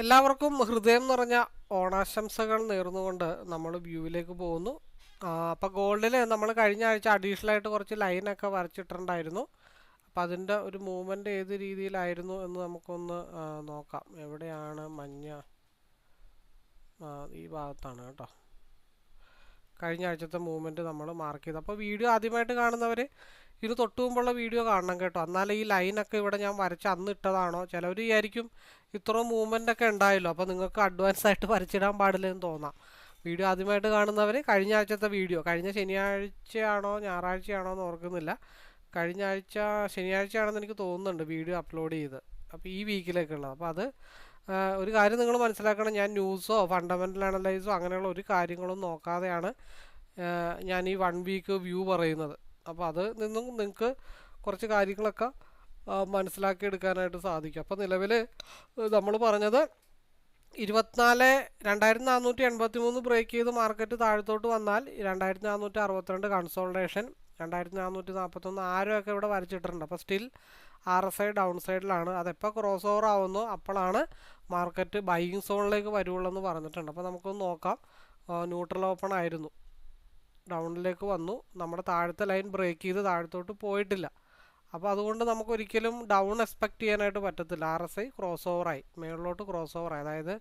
എല്ലാവർക്കും ഹൃദയം നിറഞ്ഞ ഓണാശംസകൾ നേർന്നുകൊണ്ട് നമ്മൾ വ്യൂവിലേക്ക് പോകുന്നു. അപ്പോൾ ഗോൾഡിൽ നമ്മൾ കഴിഞ്ഞ ആഴ്ച അഡീഷണൽ ആയിട്ട് കുറച്ച് ലൈനൊക്കെ വരച്ചിട്ടുണ്ടായിരുന്നു. അപ്പോൾ അതിന്റെ ഒരു മൂവ്മെന്റ് ഏത് രീതിയിലായിരുന്നു എന്ന് നമുക്കൊന്ന് നോക്കാം. എവിടെയാണ് മഞ്ഞ? ഈ ഭാഗത്താണ് കേട്ടോ. കഴിഞ്ഞ ആഴ്ചത്തെ മൂവ്മെന്റ് നമ്മൾ മാർക്ക് ചെയ്തു. അപ്പോൾ വീഡിയോ ആദ്യമായിട്ട് കാണുന്നവർ ഇത് തൊട്ട് മുമ്പുള്ള വീഡിയോ കാണണം കേട്ടോ. എന്നാലേ ഈ ലൈനൊക്കെ ഇവിടെ ഞാൻ വരച്ച് അന്ന് ഇട്ടതാണോ? ചിലവർ വിചാരിക്കും ഇത്ര മൂവ്മെന്റ് ഒക്കെ ഉണ്ടായല്ലോ. അപ്പോൾ നിങ്ങൾക്ക് അഡ്വാൻസ് ആയിട്ട് വരച്ചിടാൻ പാടില്ല എന്ന് തോന്നാം. വീഡിയോ ആദ്യമായിട്ട് കാണുന്നവർ കഴിഞ്ഞ ആഴ്ചത്തെ വീഡിയോ. കഴിഞ്ഞ ശനിയാഴ്ചയാണോ ഞായറാഴ്ചയാണോ എന്ന് ഓർക്കുന്നില്ല. കഴിഞ്ഞ ആഴ്ച ശനിയാഴ്ചയാണെന്ന് എനിക്ക് തോന്നുന്നുണ്ട് വീഡിയോ അപ്ലോഡ് ചെയ്ത്. അപ്പോൾ ഈ വീക്കിലേക്കുള്ളത്. അപ്പോൾ അത് ഒരു കാര്യം നിങ്ങൾ മനസ്സിലാക്കണം. ഞാൻ ന്യൂസോ ഫണ്ടമെന്റൽ അനലൈസോ അങ്ങനെയുള്ള ഒരു കാര്യങ്ങളും നോക്കാതെയാണ് ഞാൻ ഈ വൺ വീക്ക് വ്യൂ പറയുന്നത്. അപ്പോൾ അത് നിന്നും നിങ്ങൾക്ക് കുറച്ച് കാര്യങ്ങളൊക്കെ മനസ്സിലാക്കി എടുക്കാനായിട്ട് സാധിക്കും. അപ്പോൾ നിലവിൽ നമ്മൾ പറഞ്ഞത് ഇരുപത്തിനാല് രണ്ടായിരത്തി നാനൂറ്റി എൺപത്തി മൂന്ന് ബ്രേക്ക് ചെയ്ത് മാർക്കറ്റ് താഴത്തോട്ട് വന്നാൽ രണ്ടായിരത്തി നാനൂറ്റി അറുപത്തിരണ്ട് കൺസോൾട്ടേഷൻ രണ്ടായിരത്തി നാനൂറ്റി നാൽപ്പത്തൊന്ന് ആരൊക്കെ ഇവിടെ വരച്ചിട്ടുണ്ട്. അപ്പോൾ still R S I down സൈഡിലാണ് അതെപ്പോൾ ക്രോസ് ഓവർ ആവുന്നു അപ്പോഴാണ് മാർക്കറ്റ് ബൈയിങ് സോണിലേക്ക് വരുവുള്ളൂ എന്ന് പറഞ്ഞിട്ടുണ്ട്. അപ്പോൾ നമുക്കൊന്ന് നോക്കാം. ന്യൂട്രൽ ഓപ്പൺ ആയിരുന്നു. ഡൗണിലേക്ക് വന്നു. നമ്മുടെ താഴത്തെ ലൈൻ ബ്രേക്ക് ചെയ്ത് താഴത്തോട്ട് പോയിട്ടില്ല. അപ്പോൾ അതുകൊണ്ട് നമുക്ക് ഒരിക്കലും ഡൗൺ എക്സ്പെക്ട് ചെയ്യാനായിട്ട് പറ്റത്തില്ല. ആർ എസ് ഐ ക്രോസ് ഓവറായി മേളിലോട്ട് ക്രോസ് ഓവറായി അതായത്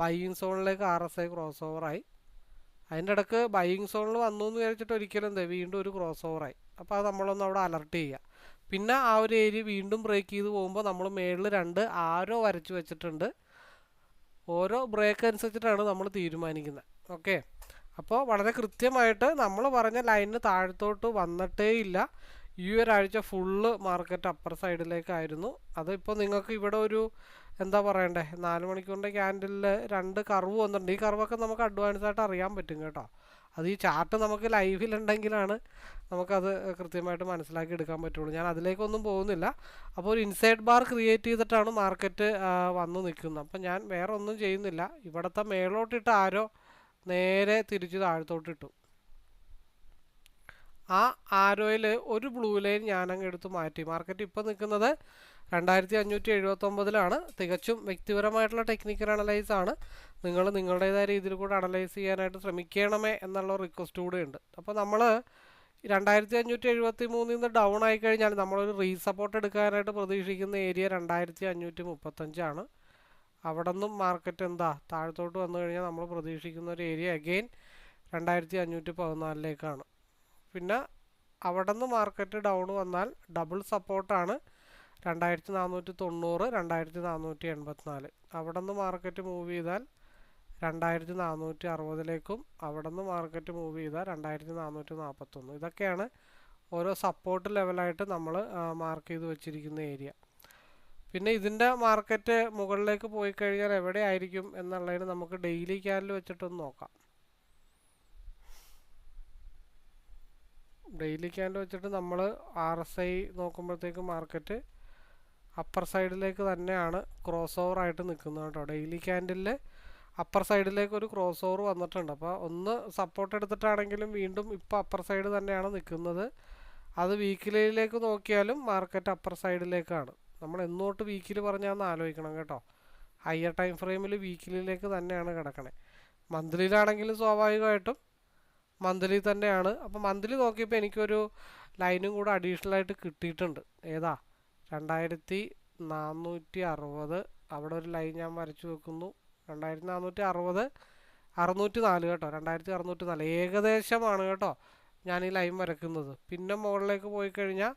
ബൈയിങ് സോണിലേക്ക് ആർ എസ് ഐ ക്രോസ് ഓവറായി അതിന്റെ ഇടയ്ക്ക് ബൈയിങ് സോണിൽ വന്നു എന്ന് വിചാരിച്ചിട്ട് ഒരിക്കലും എന്താ വീണ്ടും ഒരു ക്രോസ് ഓവറായി അപ്പോൾ അത് നമ്മളൊന്ന് അവിടെ അലർട്ട് ചെയ്യുക പിന്നെ ആ ഒരു ഏരിയ വീണ്ടും ബ്രേക്ക് ചെയ്ത് പോകുമ്പോൾ നമ്മൾ മേളിൽ രണ്ട് ആരോ വരച്ച് വെച്ചിട്ടുണ്ട്. ഓരോ ബ്രേക്ക് അനുസരിച്ചിട്ടാണ് നമ്മൾ തീരുമാനിക്കുന്നത് ഓക്കെ അപ്പോൾ വളരെ കൃത്യമായിട്ട് നമ്മൾ പറഞ്ഞ ലൈനിന് താഴത്തോട്ട് വന്നിട്ടേ ഇല്ല. ഈ ഒരാഴ്ച ഫുള്ള് മാർക്കറ്റ് അപ്പർ സൈഡിലേക്കായിരുന്നു അതിപ്പോൾ നിങ്ങൾക്ക് ഇവിടെ ഒരു എന്താ പറയണ്ടേ നാല് മണിക്കൂറിന്റെ ക്യാൻഡിലിൽ രണ്ട് കർവ് വന്നിട്ടുണ്ട്. ഈ കർവൊക്കെ നമുക്ക് അഡ്വാൻസ് ആയിട്ട് അറിയാൻ പറ്റും കേട്ടോ. അത് ഈ ചാർട്ട് നമുക്ക് ലൈവിലുണ്ടെങ്കിലാണ് നമുക്കത് കൃത്യമായിട്ട് മനസ്സിലാക്കി എടുക്കാൻ പറ്റുള്ളൂ. ഞാൻ അതിലേക്കൊന്നും പോകുന്നില്ല. അപ്പോൾ ഒരു ഇൻസൈഡ് ബാർ ക്രിയേറ്റ് ചെയ്തിട്ടാണ് മാർക്കറ്റ് വന്നു നിൽക്കുന്നത്. അപ്പം ഞാൻ വേറെ ഒന്നും ചെയ്യുന്നില്ല. ഇവിടുത്തെ മേളോട്ടിട്ട് ആരോ നേരെ തിരിച്ച് താഴത്തോട്ട് ഇട്ടു. ആ ആരോയിൽ ഒരു ബ്ലൂ ലൈൻ ഞാനങ്ങ് എടുത്ത് മാറ്റി. മാർക്കറ്റ് ഇപ്പോൾ നിൽക്കുന്നത് രണ്ടായിരത്തി അഞ്ഞൂറ്റി എഴുപത്തൊമ്പതിലാണ് തികച്ചും വ്യക്തിപരമായിട്ടുള്ള ടെക്നിക്കൽ അനലൈസ് ആണ്. നിങ്ങൾ നിങ്ങളുടേതായ രീതിയിൽ കൂടെ അനലൈസ് ചെയ്യാനായിട്ട് ശ്രമിക്കണമേ എന്നുള്ള റിക്വസ്റ്റ് കൂടെ ഉണ്ട്. അപ്പോൾ നമ്മൾ രണ്ടായിരത്തി അഞ്ഞൂറ്റി എഴുപത്തി മൂന്നിൽ നിന്ന് ഡൗൺ ആയി കഴിഞ്ഞാൽ നമ്മളൊരു റീസപ്പോർട്ട് എടുക്കാനായിട്ട് പ്രതീക്ഷിക്കുന്ന ഏരിയ രണ്ടായിരത്തി അഞ്ഞൂറ്റി മുപ്പത്തഞ്ചാണ് അവിടെ നിന്നും മാർക്കറ്റ് എന്താ? താഴത്തോട്ട് വന്നു കഴിഞ്ഞാൽ നമ്മൾ പ്രതീക്ഷിക്കുന്ന ഒരു ഏരിയ അഗെയിൻ രണ്ടായിരത്തി അഞ്ഞൂറ്റി പതിനാലിലേക്കാണ് പിന്നെ അവിടെ നിന്ന് മാർക്കറ്റ് ഡൗൺ വന്നാൽ ഡബിൾ സപ്പോർട്ടാണ് രണ്ടായിരത്തി നാനൂറ്റി തൊണ്ണൂറ് രണ്ടായിരത്തി നാനൂറ്റി എൺപത്തിനാല് അവിടെ നിന്ന് മാർക്കറ്റ് മൂവ് ചെയ്താൽ രണ്ടായിരത്തി നാനൂറ്റി അറുപതിലേക്കും അവിടെ നിന്ന് മാർക്കറ്റ് മൂവ് ചെയ്താൽ രണ്ടായിരത്തി നാനൂറ്റി നാൽപ്പത്തൊന്ന് ഇതൊക്കെയാണ് ഓരോ സപ്പോർട്ട് ലെവലായിട്ട് നമ്മൾ മാർക്ക് ചെയ്ത് വെച്ചിരിക്കുന്ന ഏരിയ പിന്നെ ഇതിന്റെ മാർക്കറ്റ് മുകളിലേക്ക് പോയി കഴിഞ്ഞാൽ എവിടെ ആയിരിക്കും എന്നുള്ളതിന് നമുക്ക് ഡെയിലി ക്യാനിൽ വെച്ചിട്ടൊന്ന് നോക്കാം. ഡെയിലി ക്യാൻഡിൽ വെച്ചിട്ട് നമ്മൾ ആർ എസ് ഐ നോക്കുമ്പോഴത്തേക്ക് മാർക്കറ്റ് അപ്പർ സൈഡിലേക്ക് തന്നെയാണ് ക്രോസ് ഓവർ ആയിട്ട് നിൽക്കുന്നത് കേട്ടോ. ഡെയിലി ക്യാൻഡിലെ അപ്പർ സൈഡിലേക്ക് ഒരു ക്രോസ് ഓവർ വന്നിട്ടുണ്ട്. അപ്പോൾ ഒന്ന് സപ്പോർട്ട് എടുത്തിട്ടാണെങ്കിലും വീണ്ടും ഇപ്പോൾ അപ്പർ സൈഡ് തന്നെയാണ് നിൽക്കുന്നത്. അത് വീക്കിലിയിലേക്ക് നോക്കിയാലും മാർക്കറ്റ് അപ്പർ സൈഡിലേക്കാണ് നമ്മൾ എന്നോട്ട് വീക്കിൽ പറഞ്ഞാന്ന് ആലോചിക്കണം കേട്ടോ. ഹയർ ടൈം ഫ്രെയിമിൽ വീക്കിലേക്ക് തന്നെയാണ് കിടക്കണേ. മന്ത്ലിയിലാണെങ്കിലും സ്വാഭാവികമായിട്ടും മന്ത്ലി തന്നെയാണ്. അപ്പോൾ മന്ത്ലി നോക്കിയപ്പോൾ എനിക്കൊരു ലൈനും കൂടെ അഡീഷണൽ ആയിട്ട് കിട്ടിയിട്ടുണ്ട്. ഏതാ? രണ്ടായിരത്തി നാനൂറ്റി അറുപത് അവിടെ ഒരു ലൈൻ ഞാൻ വരച്ചു വെക്കുന്നു. രണ്ടായിരത്തി നാനൂറ്റി അറുപത് അറുന്നൂറ്റി നാല് കേട്ടോ. രണ്ടായിരത്തി അറുന്നൂറ്റി നാല് ഏകദേശമാണ് കേട്ടോ ഞാൻ ഈ ലൈൻ വരയ്ക്കുന്നത് പിന്നെ മുകളിലേക്ക് പോയി കഴിഞ്ഞാൽ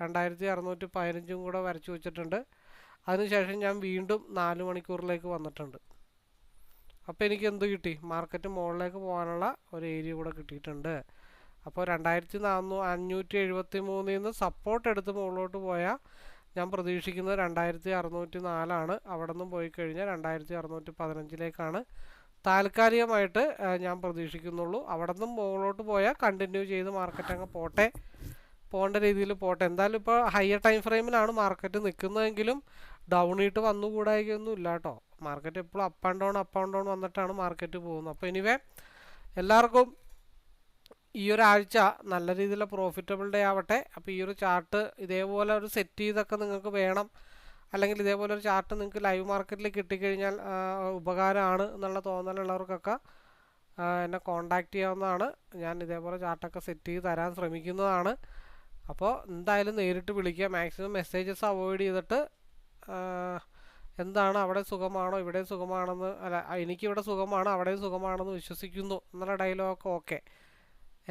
രണ്ടായിരത്തി അറുന്നൂറ്റി പതിനഞ്ചും കൂടെ വരച്ചു വെച്ചിട്ടുണ്ട്. അതിനുശേഷം ഞാൻ വീണ്ടും നാല് മണിക്കൂറിലേക്ക് വന്നിട്ടുണ്ട്. അപ്പോൾ എനിക്ക് എന്ത് കിട്ടി? മാർക്കറ്റ് മുകളിലേക്ക് പോകാനുള്ള ഒരു ഏരിയ കൂടെ കിട്ടിയിട്ടുണ്ട്. അപ്പോൾ രണ്ടായിരത്തി നാനൂ അഞ്ഞൂറ്റി എഴുപത്തി മൂന്നിൽ നിന്ന് സപ്പോർട്ട് എടുത്ത് മുകളിലോട്ട് പോയാൽ ഞാൻ പ്രതീക്ഷിക്കുന്നത് രണ്ടായിരത്തി അറുന്നൂറ്റി നാലാണ് അവിടെ നിന്നും പോയി കഴിഞ്ഞാൽ രണ്ടായിരത്തി അറുന്നൂറ്റി പതിനഞ്ചിലേക്കാണ് താൽക്കാലികമായിട്ട് ഞാൻ പ്രതീക്ഷിക്കുന്നുള്ളൂ. അവിടെ നിന്നും മുകളിലോട്ട് പോയാൽ കണ്ടിന്യൂ ചെയ്ത് മാർക്കറ്റ് അങ്ങ് പോട്ടെ. പോകേണ്ട രീതിയിൽ പോട്ടെ. എന്തായാലും ഇപ്പോൾ ഹയർ ടൈം ഫ്രെയിമിലാണ് മാർക്കറ്റ് നിൽക്കുന്നതെങ്കിലും ഡൗണിട്ട് വന്നുകൂടായിക്കൊന്നും ഇല്ല കേട്ടോ മാർക്കറ്റ് എപ്പോഴും up and down up and down വന്നിട്ടാണ് മാർക്കറ്റ് പോകുന്നത്. അപ്പോൾ ഇനിവേ എല്ലാവർക്കും ഈ ഒരാഴ്ച നല്ല രീതിയിലുള്ള പ്രോഫിറ്റബിൾ ഡേ ആവട്ടെ. അപ്പോൾ ഈ ഒരു ചാർട്ട് ഇതേപോലെ ഒരു സെറ്റ് ചെയ്തൊക്കെ നിങ്ങൾക്ക് വേണം. അല്ലെങ്കിൽ ഇതേപോലെ ഒരു ചാർട്ട് നിങ്ങൾക്ക് ലൈവ് മാർക്കറ്റിൽ കിട്ടിക്കഴിഞ്ഞാൽ ഉപകാരമാണ് എന്നുള്ള തോന്നലുള്ളവർക്കൊക്കെ എന്നെ കോണ്ടാക്ട് ചെയ്യാവുന്നതാണ്. ഞാൻ ഇതേപോലെ ചാർട്ടൊക്കെ സെറ്റ് ചെയ്ത് തരാൻ ശ്രമിക്കുന്നതാണ്. അപ്പോൾ എന്തായാലും നേരിട്ട് വിളിക്കുക മാക്സിമം മെസ്സേജസ് അവോയ്ഡ് ചെയ്തിട്ട് എന്താണ് അവിടെ സുഖമാണോ? ഇവിടെ സുഖമാണെന്ന് അല്ല എനിക്കിവിടെ സുഖമാണ് അവിടെയും സുഖമാണെന്ന് വിശ്വസിക്കുന്നു എന്നുള്ള ഡയലോഗൊക്കെ ഓക്കെ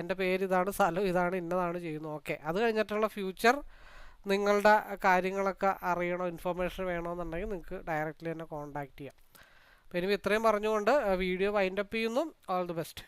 എന്റെ പേര് ഇതാണ് സ്ഥലം ഇതാണ് ഇന്നതാണ് ചെയ്യുന്നത് ഓക്കെ അത് കഴിഞ്ഞിട്ടുള്ള ഫ്യൂച്ചർ നിങ്ങളുടെ കാര്യങ്ങളൊക്കെ അറിയണോ ഇൻഫർമേഷൻ വേണമെന്നുണ്ടെങ്കിൽ നിങ്ങൾക്ക് ഡയറക്റ്റ്ലി തന്നെ കോൺടാക്റ്റ് ചെയ്യാം. അപ്പോൾ ഇനി ഇത്രയും പറഞ്ഞുകൊണ്ട് വീഡിയോ വൈൻഡപ്പ് ചെയ്യുന്നു. All the best